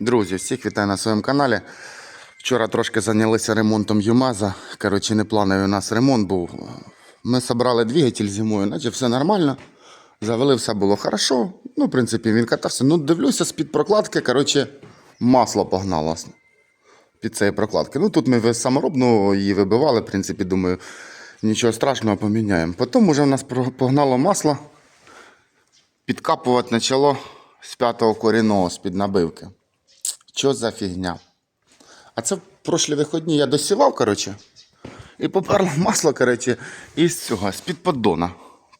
Друзі, всіх вітаю на своєму каналі. Вчора трошки зайнялися ремонтом ЮМАЗа. Коротше, неплановий у нас ремонт був. Ми зібрали двигатель зимою, наче все нормально. Завели, все було хорошо. Ну, в принципі, він катався. Ну, дивлюся, з-під прокладки, коротше, масло погналося під цієї прокладки. Ну, тут ми саморобно її вибивали, в принципі, думаю, нічого страшного поміняємо. Потім вже в нас погнало масло, підкапувати почало з п'ятого корінного, з-під набивки. Що за фігня? А це в прошлі виходні я досівав, коротше, і поперло масло, коротше, із цього, з-під поддона.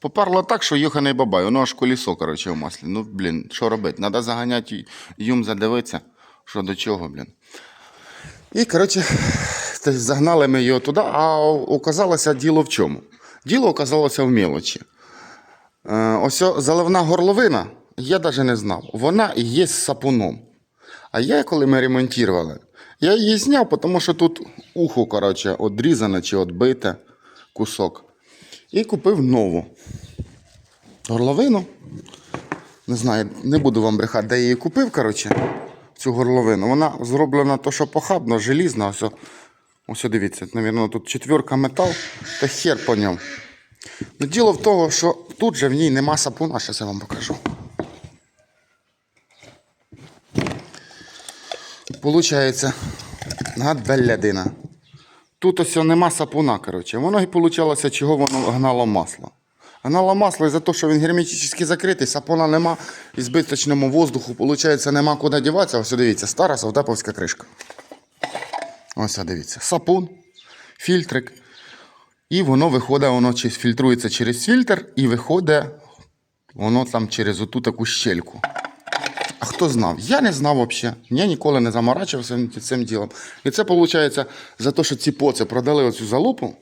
Поперло так, що юханий бабай, воно аж колесо, коротше, в маслі. Ну, блін, що робити? Треба заганяти юм задивитися, що до чого, блін. І, коротше, загнали ми його туди, а оказалося діло в чому? Діло оказалося в мелочі. Е, ось заливна горловина, я навіть не знав. Вона є сапуном. А я, коли ми ремонтували, я її зняв, тому що тут ухо, коротше, одрізане чи відбите кусок. І купив нову горловину. Не знаю, не буду вам брехати, де я її купив, коротше, цю горловину. Вона зроблена то, що похабно, желізна. Ось, ось дивіться, навірно, тут четверка метал, та хер по ньому. Ну, діло в тому, що тут же в ній нема сапуна, зараз я вам покажу. Получається, гадбелядина. Тут ось нема сапуна, коротше. Воно і получалося, чого воно гнало масло. Гнало масло із-за того, що він герметично закритий, сапуна нема, і збиточному воздуху, виходить, нема куди діватися. Ось дивіться, стара совдеповська кришка. Ось дивіться. Сапун, фільтрик. І воно виходить, воно фільтрується через фільтр і виходить воно там через оту таку щельку. А хто знав? Я не знав взагалі. Я ніколи не заморачувався цим ділом. І це виходить за те, що ці поці продали оцю залупу.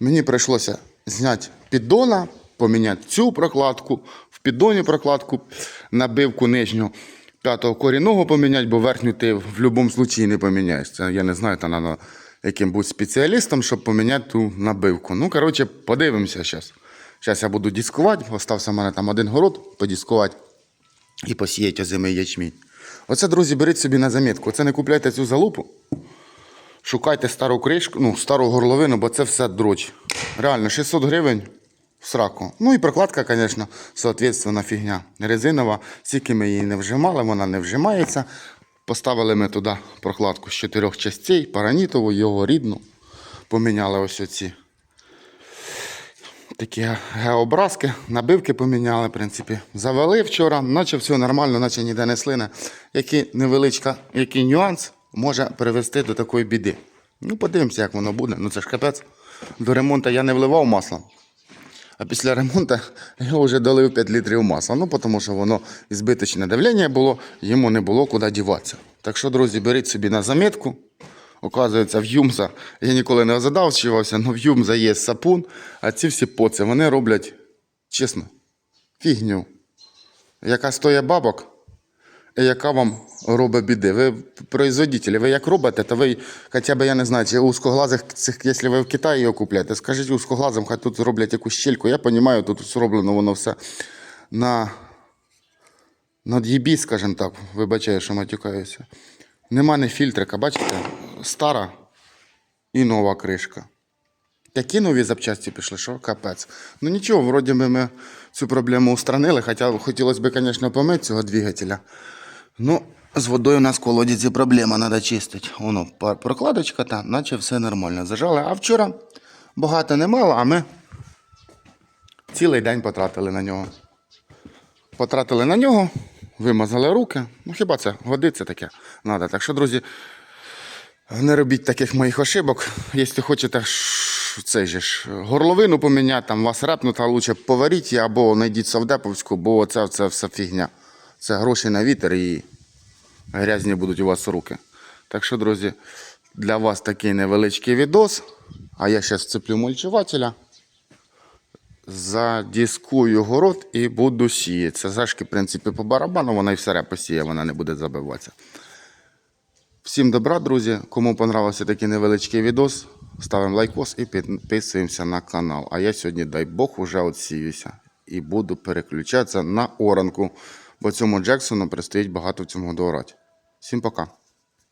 Мені прийшлося зняти піддона, поміняти цю прокладку, в піддоні прокладку, набивку нижню п'ятого корінного поміняти, бо верхню ти в будь-якому випадку не поміняєш. Це я не знаю, там треба яким бути спеціалістом, щоб поміняти ту набивку. Ну, коротше, подивимося зараз. Зараз я буду дискувати, остався в мене там один город подіскувати і посіяти озимий ячмінь. Оце, друзі, беріть собі на замітку. Оце не купляйте цю залупу. Шукайте стару кришку, ну, стару горловину, бо це все дроч. Реально, 600 гривень в сраку. Ну і прокладка, звісно, соответственно, фігня. Резинова, скільки ми її не вжимали, вона не вжимається. Поставили ми туди прокладку з чотирьох частей, паранітову, його рідну. Поміняли ось оці такі геобразки, набивки поміняли, в принципі. Завели вчора, наче все нормально, наче ніде не слине. Який невеличка, який нюанс може привести до такої біди. Ну, подивимося, як воно буде. Ну це ж капець. До ремонту я не вливав масло. А після ремонту я вже долив 5 літрів масла. Ну, тому що воно збиточне давлення було, йому не було куди діватися. Так що, друзі, беріть собі на замітку. Оказується, в Юмза, я ніколи не озадавчувався, але в Юмза є сапун, а ці всі поці, вони роблять, чесно, фігню. Яка стоїть бабок, і яка вам робить біди. Ви производителі, ви як робите, то ви хоча б, я не знаю, чи узкоглазих якщо ви в Китаї його купляєте, скажіть узкоглазим, хай тут зроблять якусь щельку. Я розумію, тут зроблено воно все на над'їбі, скажімо так, вибачаю, що матюкаюся. Нема не фільтрика, бачите? Стара і нова кришка. Такі нові запчасті пішли, що капець. Ну нічого, вроді би ми цю проблему устранили, хоча хотілося б, звісно, помити цього двигателя. Ну, з водою у нас в колодязі проблема, треба чистити. Воно, прокладочка та, наче все нормально. Зажали. А вчора багато не мало, а ми цілий день потратили на нього. Потратили на нього, вимазали руки. Ну хіба це годиться таке? Надо. Так що, друзі, не робіть таких моїх ошибок. Якщо хочете же ж, горловину поміняти, там вас репнуть, а лучше поваріть або знайдіть совдеповську, бо це, це все фігня. Це гроші на вітер і грязні будуть у вас руки. Так що, друзі, для вас такий невеличкий відос. А я зараз вцеплю мульчувателя. Задіскую город і буду сіяти. Це зашки, в принципі, по барабану, вона і все репо сіє, вона не буде забиватися. Всім добра, друзі. Кому понравився такий невеличкий відос, ставимо лайкос і підписуємося на канал. А я сьогодні, дай Бог, уже отсіюся і буду переключатися на оранку, бо цьому Джексону предстоїть багато в цьому доорати. Всім пока.